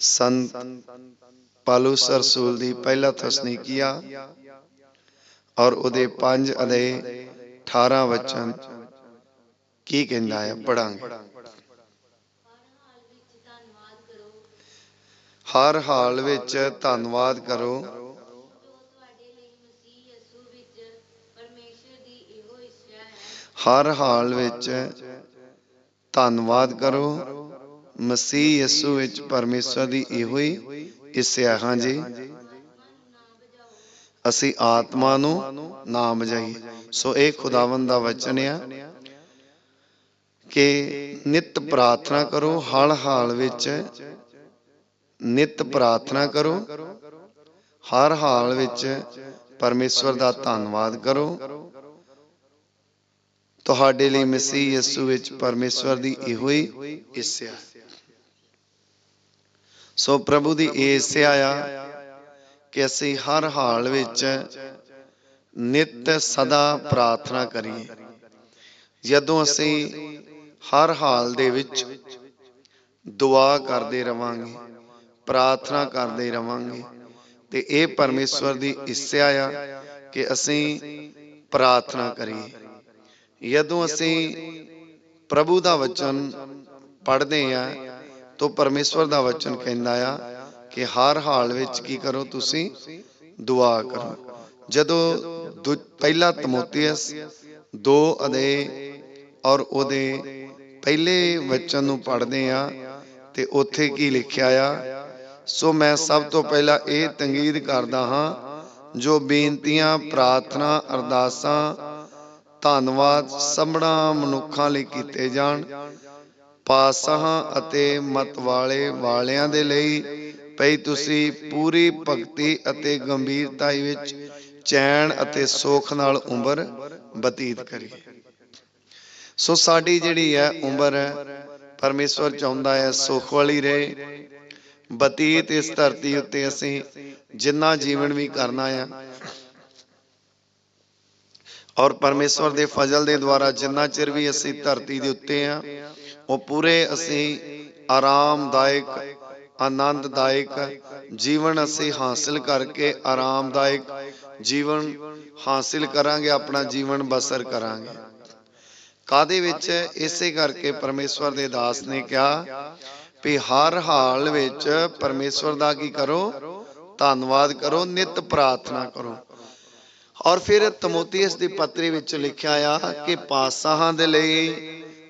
ਸੰਤ ਪਾਲੂਸ ਰਸੂਲ ਦੀ ਪਹਿਲਾ ਤਸਨੀਕੀਆ ਔਰ ਉਹਦੇ ਪੰਜ ਅਦੇ 18 ਵਚਨ ਕੀ ਕਹਿੰਦਾ ਹੈ? ਪੜਾਂਗੇ ਹਰ ਹਾਲ ਵਿੱਚ ਧੰਨਵਾਦ ਕਰੋ। ਹਰ ਹਾਲ ਵਿੱਚ ਧੰਨਵਾਦ ਕਰੋ। ਮਸੀਹ ਯਸੂ ਵਿੱਚ ਪਰਮੇਸ਼ਰ ਦੀ ਇਹੋ ਇੱਛਾ ਯਿਸੂ ਵਿੱਚ ਪਰਮੇਸ਼ਰ ਦੀ ਇਹੋ ਹੀ ਇੱਛਾ ਹਾਂ ਜੀ। ਅਸੀਂ ਆਤਮਾ ਨੂੰ ਨਾ ਬਜਾਈਏ ਸੋ ਇਹ ਖੁਦਾਵੰਦ ਦਾ ਵਚਨ ਆ ਕਿ ਨਿਤ ਪ੍ਰਾਰਥਨਾ ਕਰੋ ਹਰ ਹਾਲ ਵਿੱਚ ਨਿਤ ਪ੍ਰਾਰਥਨਾ ਕਰੋ। ਹਰ ਹਾਲ ਵਿੱਚ ਪਰਮੇਸ਼ਵਰ ਦਾ ਧੰਨਵਾਦ ਕਰੋ। ਤੁਹਾਡੇ ਲਈ ਮਸੀਹ ਯਿਸੂ ਵਿੱਚ ਪਰਮੇਸ਼ਵਰ ਦੀ ਇਹੋ ਹੀ ਇੱਛਾ ਸੋ ਪ੍ਰਭੂ ਦੀ ਇਹ ਇੱਛਾ ਆ ਕਿ ਅਸੀਂ ਹਰ ਹਾਲ ਵਿੱਚ ਨਿਤ ਸਦਾ ਪ੍ਰਾਰਥਨਾ ਕਰੀਏ। ਜਦੋਂ ਅਸੀਂ ਹਰ ਹਾਲ ਦੇ ਵਿੱਚ ਦੁਆ ਕਰਦੇ ਰਵਾਂਗੇ, ਪ੍ਰਾਰਥਨਾ ਕਰਦੇ ਰਵਾਂਗੇ, ਤੇ ਇਹ ਪਰਮੇਸ਼ਵਰ ਦੀ ਇੱਛਾ ਆ ਕਿ ਅਸੀਂ ਪ੍ਰਾਰਥਨਾ ਕਰੀਏ। ਜਦੋਂ ਅਸੀਂ ਪ੍ਰਭੂ ਦਾ ਵਚਨ ਪੜ੍ਹਦੇ ਆ ਤਾਂ ਪਰਮੇਸ਼ਵਰ ਦਾ ਵਚਨ ਕਹਿੰਦਾ ਆ ਕਿ ਹਰ ਹਾਲ ਵਿੱਚ ਕੀ ਕਰੋ ਤੁਸੀਂ? ਦੁਆ ਕਰੋ। ਜਦੋਂ ਪਹਿਲਾ ਤਮੋਥੀਅਸ 2 ਅਦੇ ਔਰ ਉਹਦੇ ਪਹਿਲੇ ਵਚਨ ਨੂੰ ਪੜ੍ਹਦੇ ਆ ਤੇ ਉੱਥੇ ਕੀ ਲਿਖਿਆ ਆ? ਸੋ ਮੈਂ ਸਭ ਤੋਂ ਪਹਿਲਾਂ ਇਹ ਤੰਗੀਦ ਕਰਦਾ ਹਾਂ, ਜੋ ਬੇਨਤੀਆਂ, ਪ੍ਰਾਰਥਨਾ, ਅਰਦਾਸਾਂ, ਧੰਨਵਾਦ ਸਭਨਾ ਮਨੁੱਖਾਂ ਲਈ ਕੀਤੇ ਜਾਣ ਪਾਸਾਹਾਂ ਅਤੇ ਮਤ ਵਾਲਿਆਂ ਦੇ ਲਈ ਭਈ ਤੁਸੀਂ ਪੂਰੀ ਭਗਤੀ ਅਤੇ ਗੰਭੀਰਤਾ ਵਿੱਚ ਚੈਨ ਅਤੇ ਸੁੱਖ ਨਾਲ ਉਮਰ ਬਤੀਤ ਕਰੀਏ। ਸੋ ਸਾਡੀ ਜਿਹੜੀ ਹੈ ਉਮਰ ਹੈ, ਪਰਮੇਸ਼ਵਰ ਚਾਹੁੰਦਾ ਹੈ ਸੁੱਖ ਵਾਲੀ ਰਹੇ। ਬਤੀਤ ਇਸ ਧਰਤੀ ਉੱਤੇ ਅਸੀਂ ਜਿੰਨਾ ਜੀਵਨ ਵੀ ਕਰਨਾ ਆ ਔਰ ਪਰਮੇਸ਼ਵਰ ਦੇ ਫਜ਼ਲ ਦੇ ਦੁਆਰਾ ਜਿੰਨਾ ਚਿਰ ਵੀ ਅਸੀਂ ਧਰਤੀ ਦੇ ਉੱਤੇ ਆ, ਉਹ ਪੂਰੇ ਅਸੀਂ ਆਰਾਮਦਾਇਕ, ਆਨੰਦਦਾਇਕ ਜੀਵਨ ਅਸੀਂ ਹਾਸਲ ਕਰਕੇ ਆਰਾਮਦਾਇਕ ਜੀਵਨ ਹਾਸਲ ਕਰਾਂਗੇ, ਆਪਣਾ ਜੀਵਨ ਬਸਰ ਕਰਾਂਗੇ। ਕਾਦੇ ਵਿੱਚ? ਇਸੇ ਕਰਕੇ ਪਰਮੇਸ਼ਵਰ ਦੇ ਦਾਸ ਨੇ ਕਿਹਾ ਵੀ ਹਰ ਹਾਲ ਵਿੱਚ ਪਰਮੇਸ਼ਵਰ ਦਾ ਕੀ ਕਰੋ? ਧੰਨਵਾਦ ਕਰੋ, ਨਿਤ ਪ੍ਰਾਰਥਨਾ ਕਰੋ। ਔਰ ਫਿਰ ਤਮੋਥੀਅਸ ਦੀ ਪੱਤਰੀ ਵਿੱਚ ਲਿਖਿਆ ਆ ਕਿ ਪਾਸਾਹਾਂ ਦੇ ਲਈ,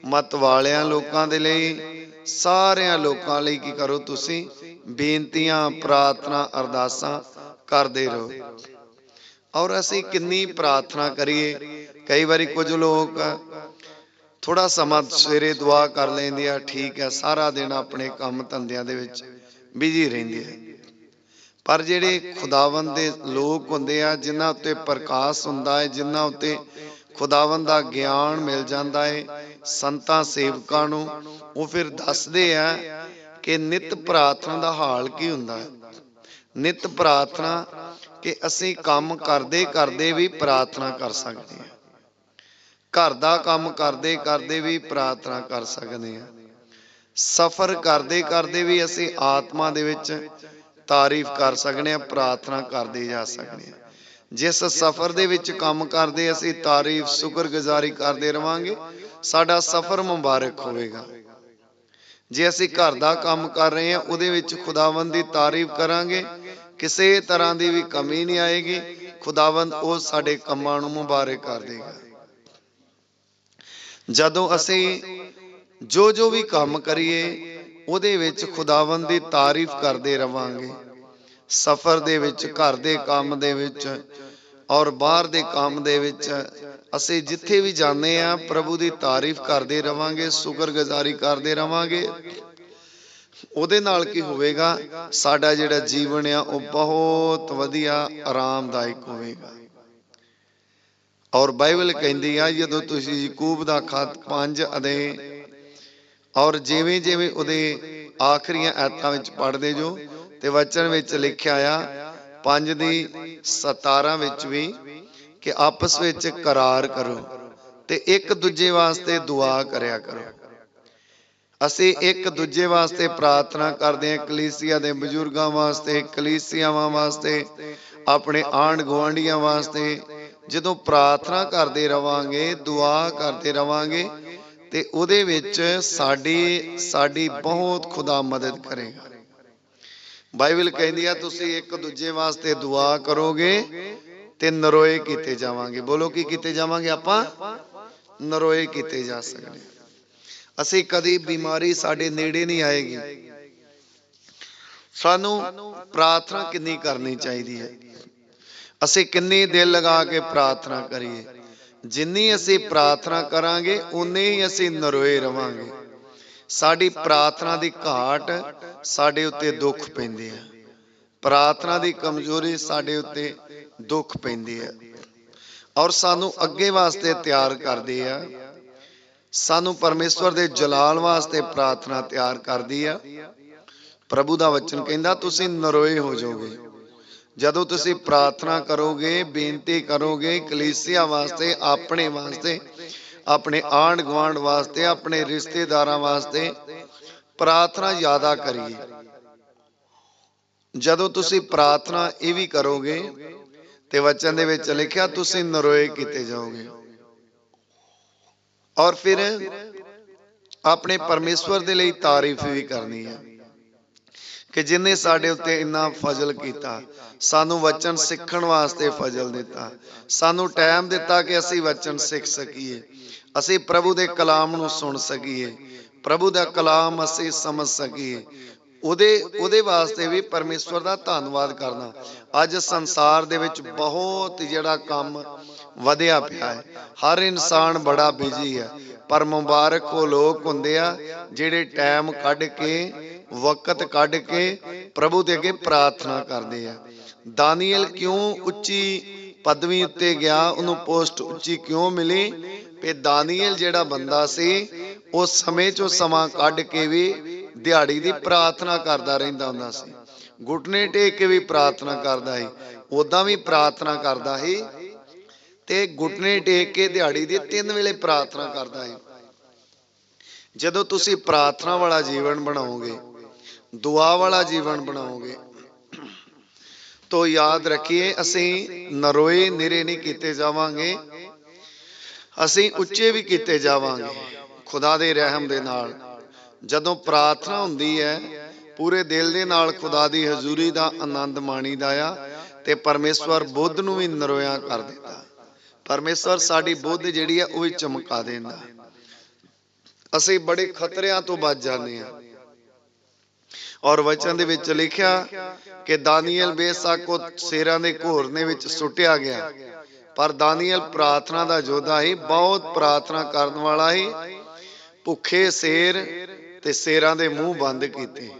ਮਤ ਵਾਲਿਆਂ ਲੋਕਾਂ ਦੇ ਲਈ, ਸਾਰਿਆਂ ਲੋਕਾਂ ਲਈ ਕੀ ਕਰੋ ਤੁਸੀਂ? ਬੇਨਤੀਆਂ, ਪ੍ਰਾਰਥਨਾ, ਅਰਦਾਸਾਂ ਕਰਦੇ ਰਹੋ। ਔਰ ਅਸੀਂ ਕਿੰਨੀ ਪ੍ਰਾਰਥਨਾ ਕਰੀਏ? ਕਈ ਵਾਰੀ ਕੁਝ ਲੋਕ ਥੋੜਾ ਸਮਾਂ ਸਵੇਰੇ ਦੁਆ ਕਰ ਲੈਂਦੇ ਆ, ਠੀਕ ਹੈ, ਸਾਰਾ ਦਿਨ ਆਪਣੇ ਕੰਮ ਧੰਦਿਆਂ ਦੇ ਵਿੱਚ ਬਿਜ਼ੀ ਰਹਿੰਦੇ ਆ। ਪਰ ਜਿਹੜੇ ਖੁਦਾਵੰਦ ਦੇ ਲੋਕ ਹੁੰਦੇ ਆ, ਜਿਨ੍ਹਾਂ ਉੱਤੇ ਪ੍ਰਕਾਸ਼ ਹੁੰਦਾ ਹੈ ਜਿਨ੍ਹਾਂ ਉੱਤੇ ਖੁਦਾਵੰਦ ਦਾ ਗਿਆਨ ਮਿਲ ਜਾਂਦਾ ਹੈ ਸੰਤਾਂ, ਸੇਵਕਾਂ ਨੂੰ, ਉਹ ਫਿਰ ਦੱਸਦੇ ਆ ਕਿ ਨਿਤ ਪ੍ਰਾਰਥਨਾ ਦਾ ਹਾਲ ਕੀ ਹੁੰਦਾ ਹੈ ਨਿਤ ਪ੍ਰਾਰਥਨਾ ਕਿ ਅਸੀਂ ਕੰਮ ਕਰਦੇ ਕਰਦੇ ਵੀ ਪ੍ਰਾਰਥਨਾ ਕਰ ਸਕਦੇ ਹਾਂ ਘਰ ਦਾ ਕੰਮ ਕਰਦੇ ਕਰਦੇ ਵੀ ਪ੍ਰਾਰਥਨਾ ਕਰ ਸਕਦੇ ਹਾਂ ਸਫ਼ਰ ਕਰਦੇ ਕਰਦੇ ਵੀ ਅਸੀਂ ਆਤਮਾ ਦੇ ਵਿੱਚ ਤਾਰੀਫ ਕਰ ਸਕਦੇ ਹਾਂ ਪ੍ਰਾਰਥਨਾ ਕਰਦੇ ਜਾ ਸਕਦੇ ਹਾਂ ਜਿਸ ਸਫ਼ਰ ਦੇ ਵਿੱਚ ਕੰਮ ਕਰਦੇ, ਅਸੀਂ ਤਾਰੀਫ, ਸ਼ੁਕਰਗੁਜ਼ਾਰੀ ਕਰਦੇ ਰਵਾਂਗੇ, ਸਾਡਾ ਸਫ਼ਰ ਮੁਬਾਰਕ ਹੋਵੇਗਾ। ਜੇ ਅਸੀਂ ਘਰ ਦਾ ਕੰਮ ਕਰ ਰਹੇ ਹਾਂ, ਉਹਦੇ ਵਿੱਚ ਖੁਦਾਵੰਦ ਦੀ ਤਾਰੀਫ ਕਰਾਂਗੇ, ਕਿਸੇ ਤਰ੍ਹਾਂ ਦੀ ਵੀ ਕਮੀ ਨਹੀਂ ਆਏਗੀ, ਖੁਦਾਵੰਦ ਉਹ ਸਾਡੇ ਕੰਮਾਂ ਨੂੰ ਮੁਬਾਰਕ ਕਰ ਦੇਗਾ। ਜਦੋਂ ਅਸੀਂ ਜੋ ਜੋ ਵੀ ਕੰਮ ਕਰੀਏ, ਉਹਦੇ ਵਿੱਚ ਖੁਦਾਵੰਦ ਦੀ ਤਾਰੀਫ ਕਰਦੇ ਰਵਾਂਗੇ। ਸਫ਼ਰ ਦੇ ਵਿੱਚ, ਘਰ ਦੇ ਕੰਮ ਦੇ ਵਿੱਚ ਔਰ ਬਾਹਰ ਦੇ ਕੰਮ ਦੇ ਵਿੱਚ ਅਸੀਂ ਜਿੱਥੇ ਵੀ ਜਾਂਦੇ ਆ ਪ੍ਰਭੂ ਦੀ ਤਾਰੀਫ ਕਰਦੇ ਰਵਾਂਗੇ, ਸ਼ੁਕਰਗੁਜ਼ਾਰੀ ਕਰਦੇ ਰਵਾਂਗੇ। ਉਹਦੇ ਨਾਲ ਕੀ ਹੋਵੇਗਾ? ਸਾਡਾ ਜਿਹੜਾ ਜੀਵਨ ਆ, ਉਹ ਬਹੁਤ ਵਧੀਆ, ਆਰਾਮਦਾਇਕ ਹੋਵੇਗਾ। ਔਰ ਬਾਈਬਲ ਕਹਿੰਦੀ ਆ, ਜਦੋਂ ਤੁਸੀਂ ਯਕੂਬ ਦਾ ਖਤ 5 ਅਦੇ ਔਰ ਜਿਵੇਂ ਜਿਵੇਂ ਉਹਦੇ ਆਖਰੀਆਂ ਆਇਤਾਂ ਵਿੱਚ ਪੜ੍ਹਦੇ ਜੋ ਤੇ ਵਚਨ ਵਿੱਚ ਲਿਖਿਆ ਆ 5 ਦੀ 17 ਵਿੱਚ ਵੀ ਕਿ ਆਪਸ ਵਿੱਚ ਕਰਾਰ ਕਰੋ ਤੇ ਇੱਕ ਦੂਜੇ ਵਾਸਤੇ ਦੁਆ ਕਰਿਆ ਕਰੋ। ਅਸੀਂ ਇੱਕ ਦੂਜੇ ਵਾਸਤੇ ਪ੍ਰਾਰਥਨਾ ਕਰਦੇ ਹਾਂ ਕਲੀਸਿਆ ਦੇ ਬਜ਼ੁਰਗਾਂ ਵਾਸਤੇ, ਕਲੀਸਿਆਵਾਂ ਵਾਸਤੇ, ਆਪਣੇ ਆਂਢ ਗੁਆਂਢੀਆਂ ਵਾਸਤੇ। ਜਦੋਂ ਪ੍ਰਾਰਥਨਾ ਕਰਦੇ ਰਵਾਂਗੇ, ਦੁਆ ਕਰਦੇ ਰਵਾਂਗੇ ਤੇ ਉਹਦੇ ਵਿੱਚ ਸਾਡੀ ਸਾਡੀ ਬਹੁਤ ਖੁਦਾ ਮਦਦ ਕਰੇਗਾ। ਬਾਈਬਲ ਕਹਿੰਦੀ ਆ ਤੁਸੀਂ ਇੱਕ ਦੂਜੇ ਵਾਸਤੇ ਦੁਆ ਕਰੋਗੇ ਤੇ ਨਰੋਏ ਕੀਤੇ ਜਾਵਾਂਗੇ। ਬੋਲੋ ਕੀ ਕੀਤੇ ਜਾਵਾਂਗੇ ਆਪਾਂ? ਨਰੋਏ ਕੀਤੇ ਜਾ ਸਕਦੇ। ਅਸੀਂ ਕਦੀ ਬਿਮਾਰੀ ਸਾਡੇ ਨੇੜੇ ਨਹੀਂ ਆਏਗੀ। ਸਾਨੂੰ ਪ੍ਰਾਰਥਨਾ ਕਿੰਨੀ ਕਰਨੀ ਚਾਹੀਦੀ ਹੈ? ਅਸੀਂ ਕਿੰਨੀ ਦਿਲ ਲਗਾ ਕੇ ਪ੍ਰਾਰਥਨਾ ਕਰੀਏ? ਜਿੰਨੀ ਅਸੀਂ ਪ੍ਰਾਰਥਨਾ ਕਰਾਂਗੇ ਉਨੇ ਹੀ ਅਸੀਂ ਨਰੋਏ ਰਵਾਂਗੇ। ਸਾਡੀ ਪ੍ਰਾਰਥਨਾ ਦੀ ਘਾਟ ਸਾਡੇ ਉੱਤੇ ਦੁੱਖ ਪੈਂਦੇ ਆ ਪ੍ਰਾਰਥਨਾ ਦੀ ਕਮਜ਼ੋਰੀ ਸਾਡੇ ਉੱਤੇ ਦੁੱਖ ਪੈਂਦੀ ਹੈ। ਔਰ ਸਾਨੂੰ ਅੱਗੇ ਵਾਸਤੇ ਤਿਆਰ ਕਰਦੇ ਆ ਸਾਨੂੰ ਪਰਮੇਸ਼ਵਰ ਦੇ ਜਲਾਲ ਵਾਸਤੇ ਪ੍ਰਾਰਥਨਾ ਤਿਆਰ ਕਰਦੀ ਆ ਪ੍ਰਭੂ ਦਾ ਵਚਨ ਕਹਿੰਦਾ, ਤੁਸੀਂ ਨਰੋਏ ਹੋ ਜਾਓਗੇ। ਜਦੋਂ ਤੁਸੀਂ ਪ੍ਰਾਰਥਨਾ ਕਰੋਗੇ, ਬੇਨਤੀ ਕਰੋਗੇ, ਕਲੀਸਿਆ ਵਾਸਤੇ, ਆਪਣੇ ਵਾਸਤੇ ਆਪਣੇ ਆਂਢ ਗੁਆਂਢ ਵਾਸਤੇ, ਆਪਣੇ ਰਿਸ਼ਤੇਦਾਰਾਂ ਵਾਸਤੇ ਪ੍ਰਾਰਥਨਾ ਜ਼ਿਆਦਾ ਕਰੀਏ। ਜਦੋਂ ਤੁਸੀਂ ਪ੍ਰਾਰਥਨਾ ਇਹ ਵੀ ਕਰੋਗੇ ਤੇ ਵਚਨ ਦੇ ਵਿੱਚ ਲਿਖਿਆ, ਤੁਸੀਂ ਨਰੋਏ ਕੀਤੇ ਜਾਓਗੇ। ਔਰ ਫਿਰ ਆਪਣੇ ਪਰਮੇਸ਼ਵਰ ਦੇ ਲਈ ਤਾਰੀਫ ਵੀ ਕਰਨੀ ਹੈ ਕਿ ਜਿਨੇ ਸਾਡੇ ਉੱਤੇ ਇੰਨਾ ਫਜ਼ਲ ਕੀਤਾ, ਸਾਨੂੰ ਵਚਨ ਸਿੱਖਣ ਵਾਸਤੇ ਫਜ਼ਲ ਦਿੱਤਾ, ਸਾਨੂੰ ਟਾਈਮ ਦਿੱਤਾ ਕਿ ਅਸੀਂ ਵਚਨ ਸਿੱਖ ਸਕੀਏ। ਅਸੀਂ ਪ੍ਰਭੂ ਦੇ ਕਲਾਮ ਨੂੰ ਸੁਣ ਸਕੀਏ। ਪ੍ਰਭੂ ਦਾ ਕਲਾਮ ਅਸੀਂ ਸਮਝ ਸਕੀਏ। ਉਹਦੇ ਉਹਦੇ ਵਾਸਤੇ ਵੀ ਪਰਮੇਸ਼ਵਰ ਦਾ ਧੰਨਵਾਦ ਕਰਨਾ ਅੱਜ ਸੰਸਾਰ ਦੇ ਵਿੱਚ ਬਹੁਤ ਜਿਹੜਾ ਕੰਮ ਵਧਿਆ ਪਿਆ ਹੈ। ਹਰ ਇਨਸਾਨ ਬੜਾ ਬਿਜ਼ੀ ਹੈ। ਪਰ ਮੁਬਾਰਕ ਉਹ ਲੋਕ ਹੁੰਦੇ ਆ ਜਿਹੜੇ ਟਾਈਮ ਕੱਢ ਕੇ, ਵਕਤ ਕੱਢ ਕੇ ਪ੍ਰਭੂ ਦੇ ਅੱਗੇ ਪ੍ਰਾਰਥਨਾ ਕਰਦੇ ਆ। ਦਾਨੀਅਲ ਕਿਉਂ ਉੱਚੀ ਪਦਵੀ ਉੱਤੇ ਗਿਆ? ਉਹਨੂੰ ਪੋਸਟ ਉੱਚੀ ਕਿਉਂ ਮਿਲੀ? ਕਿ ਦਾਨੀਏਲ ਜਿਹੜਾ ਬੰਦਾ ਸੀ, ਉਹ ਸਮੇਂ ਚੋਂ ਸਮਾਂ ਕੱਢ ਕੇ ਵੀ ਦਿਹਾੜੀ ਦੀ ਪ੍ਰਾਰਥਨਾ ਕਰਦਾ ਰਹਿੰਦਾ ਹੁੰਦਾ ਸੀ। ਘੁਟਨੇ ਟੇਕ ਕੇ ਵੀ ਪ੍ਰਾਰਥਨਾ ਕਰਦਾ ਸੀ। ਉਦਾਂ ਵੀ ਪ੍ਰਾਰਥਨਾ ਕਰਦਾ ਸੀ ਤੇ ਘੁਟਨੇ ਟੇਕ ਕੇ ਦਿਹਾੜੀ ਦੀ ਤਿੰਨ ਵੇਲੇ ਪ੍ਰਾਰਥਨਾ ਕਰਦਾ ਸੀ। ਜਦੋਂ ਤੁਸੀਂ ਪ੍ਰਾਰਥਨਾ ਵਾਲਾ ਜੀਵਨ ਬਣਾਓਗੇ, ਦੁਆ ਵਾਲਾ ਜੀਵਨ ਬਣਾਓਗੇ, ਤੋ ਯਾਦ ਰੱਖੀਏ, ਅਸੀਂ ਨਰੋਏ ਨਿਰੇ ਨਹੀਂ ਕੀਤੇ ਜਾਵਾਂਗੇ। ਅਸੀਂ ਉੱਚੇ ਵੀ ਕੀਤੇ ਜਾਵਾਂਗੇ। ਖੁਦਾ ਦੇ ਰਹਿਮ ਦੇ ਨਾਲ। ਜਦੋਂ ਪ੍ਰਾਰਥਨਾ ਹੁੰਦੀ ਹੈ, ਪੂਰੇ ਦਿਲ ਦੇ ਨਾਲ ਖੁਦਾ ਦੀ ਹਜ਼ੂਰੀ ਦਾ ਆਨੰਦ ਮਾਣੀਦਾ ਆ ਤੇ ਪਰਮੇਸ਼ਵਰ ਬੁੱਧ ਨੂੰ ਵੀ ਨਰੋਇਆ ਕਰ ਦਿੰਦਾ। ਪਰਮੇਸ਼ਵਰ ਸਾਡੀ ਬੁੱਧ ਜਿਹੜੀ ਆ, ਉਹ ਵੀ ਚਮਕਾ ਦਿੰਦਾ। ਅਸੀਂ ਬੜੇ ਖਤਰਿਆਂ ਤੋਂ ਬਚ ਜਾਂਦੇ ਹਾਂ ਔਰ ਵਚਨ ਦੇ ਵਿੱਚ ਲਿਖਿਆ ਕਿ ਦਾਨੀਏਲ ਬੇਸਾਕੋ ਸ਼ੇਰਾਂ ਦੇ ਘੋਰਨੇ ਵਿੱਚ ਸੁੱਟਿਆ ਗਿਆ। ਪਰ ਦਾਨੀਅਲ ਪ੍ਰਾਰਥਨਾ ਦਾ ਯੋਧਾ ਹੀ ਬਹੁਤ ਪ੍ਰਾਰਥਨਾ ਕਰਨ ਵਾਲਾ ਹੀ ਭੁੱਖੇ ਸ਼ੇਰ ਤੇ ਸ਼ੇਰਾਂ ਦੇ ਮੂੰਹ ਬੰਦ ਕੀਤੇ।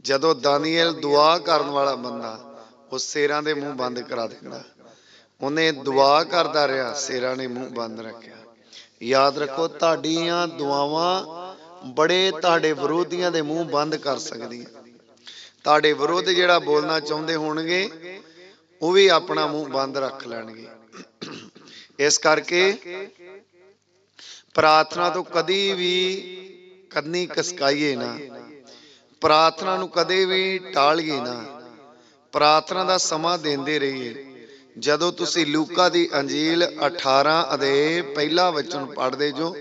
ਜਦੋਂ ਦਾਨੀਅਲ ਦੁਆ ਕਰਨ ਵਾਲਾ ਬੰਦਾ, ਉਹ ਸ਼ੇਰਾਂ ਦੇ ਮੂੰਹ ਬੰਦ ਕਰਾ ਦਿੰਦਾ। ਉਹਨੇ ਦੁਆ ਕਰਦਾ ਰਿਹਾ, ਸ਼ੇਰਾਂ ਨੇ ਮੂੰਹ ਬੰਦ ਰੱਖਿਆ। ਯਾਦ ਰੱਖੋ, ਤੁਹਾਡੀਆਂ ਦੁਆਵਾਂ ਬੜੇ ਤੁਹਾਡੇ ਵਿਰੋਧੀਆਂ ਦੇ ਮੂੰਹ ਬੰਦ ਕਰ ਸਕਦੀਆਂ। ਤੁਹਾਡੇ ਵਿਰੋਧ ਜਿਹੜਾ ਬੋਲਣਾ ਚਾਹੁੰਦੇ ਹੋਣਗੇ, ਉਹ ਵੀ ਆਪਣਾ ਮੂੰਹ ਬੰਦ ਰੱਖ ਲੈਣਗੇ। ਇਸ ਕਰਕੇ ਪ੍ਰਾਰਥਨਾ ਤੋਂ ਕਦੀ ਵੀ ਕੰਨੀ ਕਸਕਾਈਏ ਨਾ। ਪ੍ਰਾਰਥਨਾ ਨੂੰ ਕਦੇ ਵੀ ਟਾਲੀਏ ਨਾ। ਪ੍ਰਾਰਥਨਾ ਦਾ ਸਮਾਂ ਦਿੰਦੇ ਰਹੀਏ। ਜਦੋਂ ਤੁਸੀਂ ਲੂਕਾ ਦੀ ਅੰਜੀਲ 18 ਦੇ ਪਹਿਲਾ ਵਚਨ ਪੜ੍ਹਦੇ ਜੋ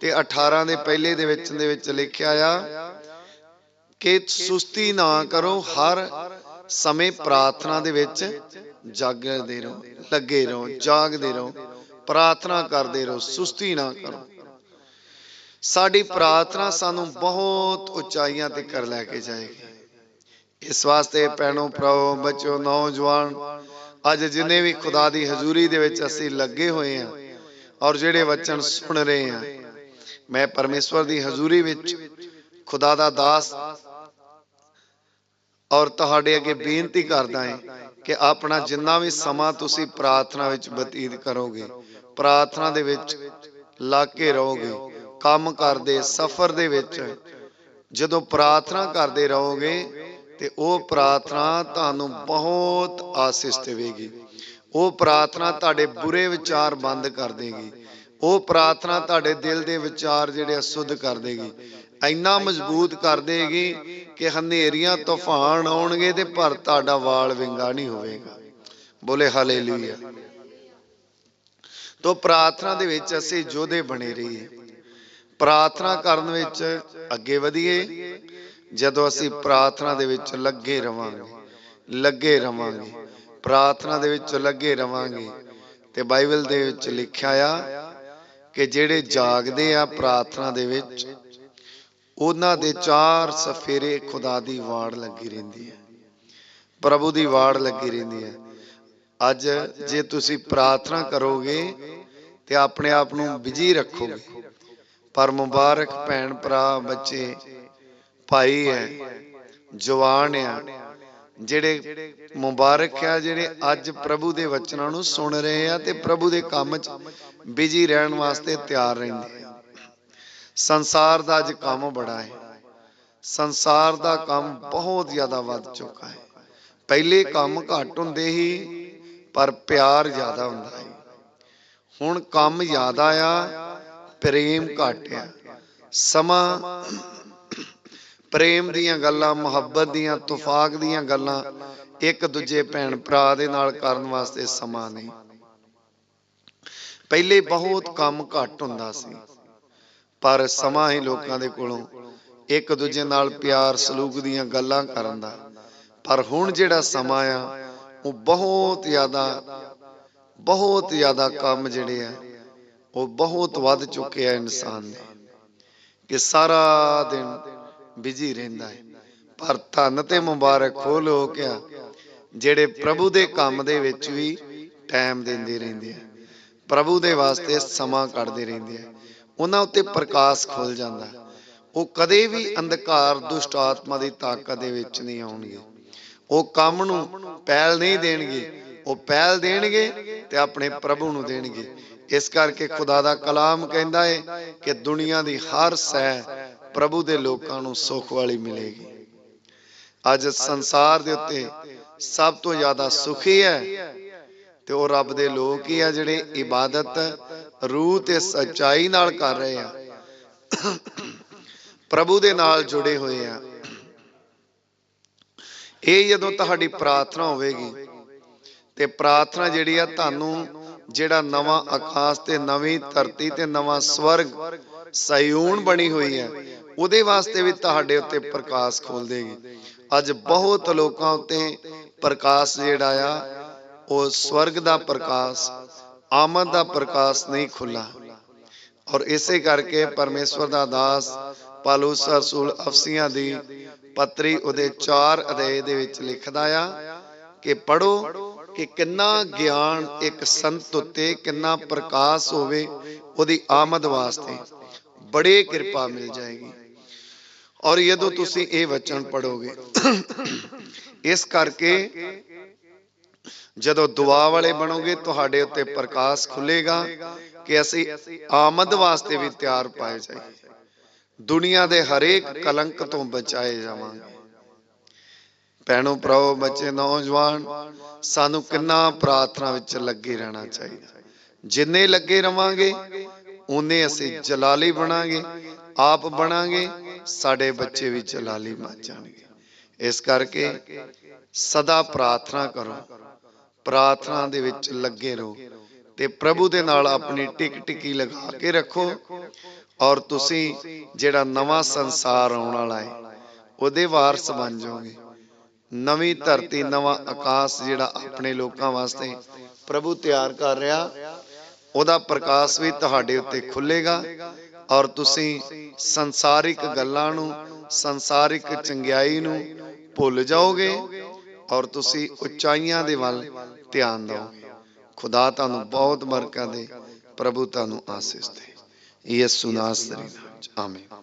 ਤੇ 18 ਦੇ ਪਹਿਲੇ ਦੇ ਵਿੱਚ ਦੇ ਵਿੱਚ ਲਿਖਿਆ ਆ ਕਿ ਸੁਸਤੀ ਨਾ ਕਰੋ, ਹਰ ਸਮੇਂ ਪ੍ਰਾਰਥਨਾ ਦੇ ਵਿੱਚ ਜਾਗਦੇ ਰਹੋ, ਲੱਗੇ ਰਹੋ, ਜਾਗਦੇ ਰਹੋ, ਪ੍ਰਾਰਥਨਾ ਕਰਦੇ ਰਹੋ, ਸੁਸਤੀ ਨਾ ਕਰੋ। ਸਾਡੀ ਪ੍ਰਾਰਥਨਾ ਸਾਨੂੰ ਬਹੁਤ ਉਚਾਈਆਂ ਤੇ ਕਰ ਲੈ ਕੇ ਜਾਏਗੀ। ਇਸ ਵਾਸਤੇ ਭੈਣੋ ਭਰਾਓ ਬੱਚੋ, ਨੌਜਵਾਨ, ਅੱਜ ਜਿਨੇ ਵੀ ਖੁਦਾ ਦੀ ਹਜ਼ੂਰੀ ਦੇ ਵਿੱਚ ਅਸੀਂ ਲੱਗੇ ਹੋਏ ਆ ਔਰ ਜਿਹੜੇ ਵਚਨ ਸੁਣ ਰਹੇ ਆ ਮੈਂ ਪਰਮੇਸ਼ਵਰ ਦੀ ਹਜ਼ੂਰੀ ਵਿੱਚ ਖੁਦਾ ਦਾ ਦਾਸ ਔਰ ਤੁਹਾਡੇ ਅੱਗੇ ਬੇਨਤੀ ਕਰਦਾ ਹਾਂ ਕਿ ਆਪਣਾ ਜਿੰਨਾ ਵੀ ਸਮਾਂ ਤੁਸੀਂ ਪ੍ਰਾਰਥਨਾ ਵਿੱਚ ਬਤੀਤ ਕਰੋਗੇ, ਪ੍ਰਾਰਥਨਾ ਦੇ ਵਿੱਚ ਲੱਗ ਕੇ ਰਹੋਗੇ, ਕੰਮ ਕਰਦੇ, ਸਫ਼ਰ ਦੇ ਵਿੱਚ ਜਦੋਂ ਪ੍ਰਾਰਥਨਾ ਕਰਦੇ ਰਹੋਗੇ ਤੇ ਉਹ ਪ੍ਰਾਰਥਨਾ ਤੁਹਾਨੂੰ ਬਹੁਤ ਆਸੀਸ ਦੇਵੇਗੀ। ਉਹ ਪ੍ਰਾਰਥਨਾ ਤੁਹਾਡੇ ਬੁਰੇ ਵਿਚਾਰ ਬੰਦ ਕਰ ਦੇਗੀ। ਉਹ ਪ੍ਰਾਰਥਨਾ ਤੁਹਾਡੇ ਦਿਲ ਦੇ ਵਿਚਾਰ ਜਿਹੜੇ ਅਸੁੱਧ ਕਰ ਦੇਗੀ। ਇੰਨਾ ਮਜ਼ਬੂਤ ਕਰ ਦੇਗੀ ਕਿ ਹਨੇਰੀਆਂ ਤੂਫਾਨ ਆਉਣਗੇ ਤੇ ਪਰ ਤੁਹਾਡਾ ਵਾਲ ਵਿੰਗਾ ਨਹੀਂ ਹੋਵੇਗਾ। ਬੋਲੇ ਹਾਲੇਲੂਇਆ। ਤੋ ਪ੍ਰਾਰਥਨਾ ਦੇ ਵਿੱਚ ਅਸੀਂ ਜੋਧੇ ਬਣੇ ਰਹੀਏ। ਪ੍ਰਾਰਥਨਾ ਕਰਨ ਵਿੱਚ ਅੱਗੇ ਵਧੀਏ। ਜਦੋਂ ਅਸੀਂ ਪ੍ਰਾਰਥਨਾ ਦੇ ਵਿੱਚ ਲੱਗੇ ਰਵਾਂਗੇ ਲੱਗੇ ਰਵਾਂਗੇ, ਪ੍ਰਾਰਥਨਾ ਦੇ ਵਿੱਚ ਲੱਗੇ ਰਵਾਂਗੇ, ਤੇ ਬਾਈਬਲ ਦੇ ਵਿੱਚ ਲਿਖਿਆ ਆ ਕਿ ਜਿਹੜੇ ਜਾਗਦੇ ਆ ਪ੍ਰਾਰਥਨਾ ਦੇ ਵਿੱਚ ਉਹਨਾਂ ਦੇ ਚਾਰ ਸਫੇਰੇ ਖੁਦਾ ਦੀ ਵਾੜ ਲੱਗੀ ਰਹਿੰਦੀ ਹੈ। ਪ੍ਰਭੂ ਦੀ ਵਾੜ ਲੱਗੀ ਰਹਿੰਦੀ ਹੈ। ਅੱਜ ਜੇ ਤੁਸੀਂ ਪ੍ਰਾਰਥਨਾ ਕਰੋਗੇ ਤੇ ਆਪਣੇ ਆਪ ਨੂੰ ਬਿਜ਼ੀ ਰੱਖੋਗੇ। ਪਰ ਮੁਬਾਰਕ ਭੈਣ ਭਰਾ ਬੱਚੇ ਭਾਈ ਹੈ ਜਵਾਨ ਆ ਜਿਹੜੇ ਮੁਬਾਰਕ ਆ ਜਿਹੜੇ ਅੱਜ ਪ੍ਰਭੂ ਦੇ ਵਚਨਾਂ ਨੂੰ ਸੁਣ ਰਹੇ ਆ ਤੇ ਪ੍ਰਭੂ ਦੇ ਕੰਮ 'ਚ ਬਿਜ਼ੀ ਰਹਿਣ ਵਾਸਤੇ ਤਿਆਰ ਰਹਿੰਦੇ ਆ। ਸੰਸਾਰ ਦਾ ਅੱਜ ਕੰਮ ਬੜਾ ਹੈ। ਸੰਸਾਰ ਦਾ ਕੰਮ ਬਹੁਤ ਜ਼ਿਆਦਾ ਵੱਧ ਚੁੱਕਾ ਹੈ। ਪਹਿਲੇ ਕੰਮ ਘੱਟ ਹੁੰਦੇ ਸੀ, ਪਰ ਪਿਆਰ ਜ਼ਿਆਦਾ ਹੁੰਦਾ ਹੈ ਹੁਣ ਕੰਮ ਜ਼ਿਆਦਾ ਆ, ਪ੍ਰੇਮ ਘੱਟ ਆ। ਸਮਾਂ ਪ੍ਰੇਮ ਦੀਆਂ ਗੱਲਾਂ, ਮੁਹੱਬਤ ਦੀਆਂ, ਤੁਫਾਕ ਦੀਆਂ ਗੱਲਾਂ ਇੱਕ ਦੂਜੇ ਭੈਣ ਭਰਾ ਦੇ ਨਾਲ ਕਰਨ ਵਾਸਤੇ ਸਮਾਂ ਨਹੀਂ। ਪਹਿਲੇ ਬਹੁਤ ਕੰਮ ਘੱਟ ਹੁੰਦਾ ਸੀ। ਪਰ ਸਮਾਂ ਹੀ ਲੋਕਾਂ ਦੇ ਕੋਲੋਂ ਇੱਕ ਦੂਜੇ ਨਾਲ ਪਿਆਰ ਸਲੂਕ ਦੀਆਂ ਗੱਲਾਂ ਕਰਨ ਦਾ। ਪਰ ਹੁਣ ਜਿਹੜਾ ਸਮਾਂ ਆ, ਉਹ ਬਹੁਤ ਜ਼ਿਆਦਾ ਬਹੁਤ ਜ਼ਿਆਦਾ ਕੰਮ ਜਿਹੜੇ ਆ, ਉਹ ਬਹੁਤ ਵੱਧ ਚੁੱਕੇ ਆ ਇਨਸਾਨ ਦੇ। ਕਿ ਸਾਰਾ ਦਿਨ ਬਿਜ਼ੀ ਰਹਿੰਦਾ ਹੈ। ਪਰ ਧੰਨ ਤੇ ਮੁਬਾਰਕ ਹੋ ਲੋਕ ਆ, ਜਿਹੜੇ ਪ੍ਰਭੂ ਦੇ ਕੰਮ ਦੇ ਵਿੱਚ ਵੀ ਟਾਈਮ ਦਿੰਦੇ ਰਹਿੰਦੇ ਆ। ਪ੍ਰਭੂ ਦੇ ਵਾਸਤੇ ਸਮਾਂ ਕੱਢਦੇ ਰਹਿੰਦੇ ਆ। ਉਹਨਾਂ ਉੱਤੇ ਪ੍ਰਕਾਸ਼ ਖੁੱਲ ਜਾਂਦਾ। ਉਹ ਕਦੇ ਵੀ ਅੰਧਕਾਰ ਦੁਸ਼ਟ ਆਤਮਾ ਦੀ ਤਾਕਤ ਦੇ ਵਿੱਚ ਨਹੀਂ ਆਉਣਗੇ। ਉਹ ਕੰਮ ਨੂੰ ਪਹਿਲ ਨਹੀਂ ਦੇਣਗੇ। ਉਹ ਪਹਿਲ ਦੇਣਗੇ ਤੇ ਆਪਣੇ ਪ੍ਰਭੂ ਨੂੰ ਦੇਣਗੇ। ਇਸ ਕਰਕੇ ਖੁਦਾ ਦਾ ਕਲਾਮ ਕਹਿੰਦਾ ਹੈ ਕਿ ਦੁਨੀਆ ਦੀ ਹਰ ਸਹਿ ਪ੍ਰਭੂ ਦੇ ਲੋਕਾਂ ਨੂੰ ਸੁੱਖ ਵਾਲੀ ਮਿਲੇਗੀ। ਅੱਜ ਸੰਸਾਰ ਦੇ ਉੱਤੇ ਸਭ ਤੋਂ ਜ਼ਿਆਦਾ ਸੁਖੀ ਹੈ ਤੇ ਉਹ ਰੱਬ ਦੇ ਲੋਕ ਹੀ ਆ ਜਿਹੜੇ ਇਬਾਦਤ ਰੂਹ ਤੇ ਸਚਾਈ ਨਾਲ ਕਰ ਰਹੇ ਆ ਪ੍ਰਭੂ ਦੇ ਨਾਲ ਜੁੜੇ ਹੋਏ ਆ ਇਹ ਜਦੋਂ ਤੁਹਾਡੀ ਪ੍ਰਾਰਥਨਾ ਹੋਵੇਗੀ ਤੇ ਪ੍ਰਾਰਥਨਾ ਜਿਹੜੀ ਆ ਤੁਹਾਨੂੰ ਜਿਹੜਾ ਨਵਾਂ ਆਕਾਸ਼ ਤੇ ਨਵੀਂ ਧਰਤੀ ਤੇ ਨਵਾਂ ਸਵਰਗ ਸਯੂਨ ਬਣੀ ਹੋਈ ਹੈ, ਉਹਦੇ ਵਾਸਤੇ ਵੀ ਤੁਹਾਡੇ ਉੱਤੇ ਪ੍ਰਕਾਸ਼ ਖੋਲ ਦੇਗੀ। ਅੱਜ ਬਹੁਤ ਲੋਕਾਂ ਉੱਤੇ ਪ੍ਰਕਾਸ਼ ਜਿਹੜਾ ਆ, ਉਹ ਸਵਰਗ ਦਾ ਪ੍ਰਕਾਸ਼ ਆਮਦ ਦਾ ਪ੍ਰਕਾਸ਼ ਨਹੀਂ ਖੁੱਲਾ ਔਰ ਇਸੇ ਕਰਕੇ ਪਰਮੇਸ਼ਵਰ ਦਾ ਦਾਸ ਪਾਲੂਸ ਰਸੂਲ ਅਫਸੀਆਂ ਦੀ ਪੱਤਰੀ ਉਹਦੇ 4 ਅਧਿਆਏ ਦੇ ਵਿੱਚ ਲਿਖਦਾ ਆ ਕਿ ਪੜੋ ਕਿ ਕਿੰਨਾ ਗਿਆਨ ਇੱਕ ਸੰਤ ਉਤੇ ਕਿੰਨਾ ਪ੍ਰਕਾਸ਼ ਹੋਵੇ, ਉਹਦੀ ਆਮਦ ਵਾਸਤੇ ਬੜੇ ਕਿਰਪਾ ਮਿਲ ਜਾਏਗੀ। ਔਰ ਜਦੋਂ ਤੁਸੀਂ ਇਹ ਵਚਨ ਪੜੋਗੇ ਇਸ ਕਰਕੇ ਜਦੋਂ ਦੁਆ ਵਾਲੇ ਬਣੋਗੇ, ਤੁਹਾਡੇ ਉੱਤੇ ਪ੍ਰਕਾਸ਼ ਖੁੱਲੇਗਾ ਕਿ ਅਸੀਂ ਆਮਦ ਵਾਸਤੇ ਵੀ ਤਿਆਰ ਪਾਏ ਜਾਈਏ। ਦੁਨੀਆ ਦੇ ਹਰੇਕ ਕਲੰਕ ਤੋਂ ਬਚਾਏ ਜਾਵਾਂਗੇ। ਭੈਣੋ ਭਰਾਓ ਬੱਚੇ, ਨੌਜਵਾਨ, ਸਾਨੂੰ ਕਿੰਨਾ ਪ੍ਰਾਰਥਨਾ ਵਿੱਚ ਲੱਗੇ ਰਹਿਣਾ ਚਾਹੀਦਾ। ਜਿੰਨੇ ਲੱਗੇ ਰਵਾਂਗੇ ਉਨੇ ਅਸੀਂ ਜਲਾਲੀ ਬਣਾਂਗੇ, ਆਪ ਬਣਾਂਗੇ, ਸਾਡੇ ਬੱਚੇ ਵੀ ਜਲਾਲੀ ਬਣ ਜਾਣਗੇ। ਇਸ ਕਰਕੇ ਸਦਾ ਪ੍ਰਾਰਥਨਾ ਕਰੋ। ਪ੍ਰਾਰਥਨਾ ਦੇ ਵਿੱਚ ਲੱਗੇ ਰਹੋ ਤੇ ਪ੍ਰਭੂ ਦੇ ਨਾਲ ਆਪਣੀ ਟਿਕ ਟਿਕੀ ਲਗਾ ਕੇ ਰੱਖੋ ਔਰ ਤੁਸੀਂ ਜਿਹੜਾ ਨਵਾਂ ਸੰਸਾਰ ਆਉਣ ਵਾਲਾ ਹੈ, ਉਹਦੇ ਵਾਰਸ ਬਣ ਜਾਓਗੇ। ਨਵੀਂ ਧਰਤੀ, ਨਵਾਂ ਆਕਾਸ਼ ਜਿਹੜਾ ਆਪਣੇ ਲੋਕਾਂ ਵਾਸਤੇ ਪ੍ਰਭੂ ਤਿਆਰ ਕਰ ਰਿਹਾ, ਉਹਦਾ ਪ੍ਰਕਾਸ਼ ਵੀ ਤੁਹਾਡੇ ਉੱਤੇ ਖੁੱਲੇਗਾ ਔਰ ਤੁਸੀਂ ਸੰਸਾਰਿਕ ਗੱਲਾਂ ਨੂੰ, ਸੰਸਾਰਿਕ ਚੰਗਿਆਈ ਨੂੰ ਭੁੱਲ ਜਾਓਗੇ ਔਰ ਤੁਸੀਂ ਉਚਾਈਆਂ ਦੇ ਵੱਲ ਧਿਆਨ ਦਿਓਗੇ ਖੁਦਾ ਤੁਹਾਨੂੰ ਬਹੁਤ ਬਰਕਤ ਦੇ। ਪ੍ਰਭੂ ਤੁਹਾਨੂੰ ਆਸੀਸ ਦੇ। ਯਿਸੂ ਨਾਸਰੀ ਨਾਮ ਆਮੀਨ।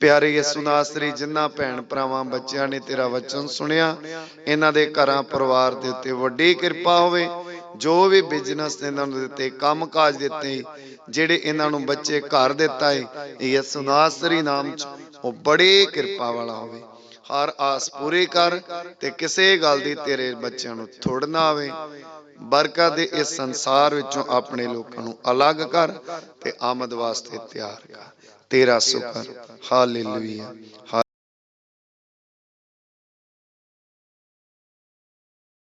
ਪਿਆਰੇ ਯਿਸੂ ਨਾਸਰੀ ਜਿਨ੍ਹਾਂ ਭੈਣ ਭਰਾਵਾਂ, ਬੱਚਿਆਂ ਨੇ ਤੇਰਾ ਵਚਨ ਸੁਣਿਆ, ਇਹਨਾਂ ਦੇ ਘਰਾਂ, ਪਰਿਵਾਰ ਦੇ ਉੱਤੇ ਵੱਡੀ ਕਿਰਪਾ ਹੋਵੇ। ਜੋ ਵੀ ਬਿਜ਼ਨਸ ਇਹਨਾਂ ਨੂੰ ਦਿੱਤੇ, ਕੰਮਕਾਜ ਦਿੱਤੇ, ਜਿਹੜੇ ਇਹਨਾਂ ਨੂੰ ਬੱਚੇ ਘਰ ਦਿੱਤਾ ਹੈ ਯਿਸੂ ਨਾਸਰੀ ਨਾਮ ਚ ਉਹ ਬੜੀ ਕਿਰਪਾ ਵਾਲਾ ਹੋਵੇ। ਹਰ ਆਸ ਪੂਰੀ ਕਰ ਤੇ ਕਿਸੇ ਗੱਲ ਦੀ ਤੇਰੇ ਬੱਚਿਆਂ ਨੂੰ ਥੋੜ ਨਾ ਆਵੇ। ਬਰਕਤ ਦੇ ਇਸ ਸੰਸਾਰ ਵਿੱਚੋਂ ਆਪਣੇ ਲੋਕਾਂ ਨੂੰ ਅਲੱਗ ਕਰ ਤੇ ਆਮਦ ਵਾਸਤੇ ਤਿਆਰ ਕਰ। ਤੇਰਾ ਸ਼ੁਕਰ। ਹਾਲੇਲੂਇਆ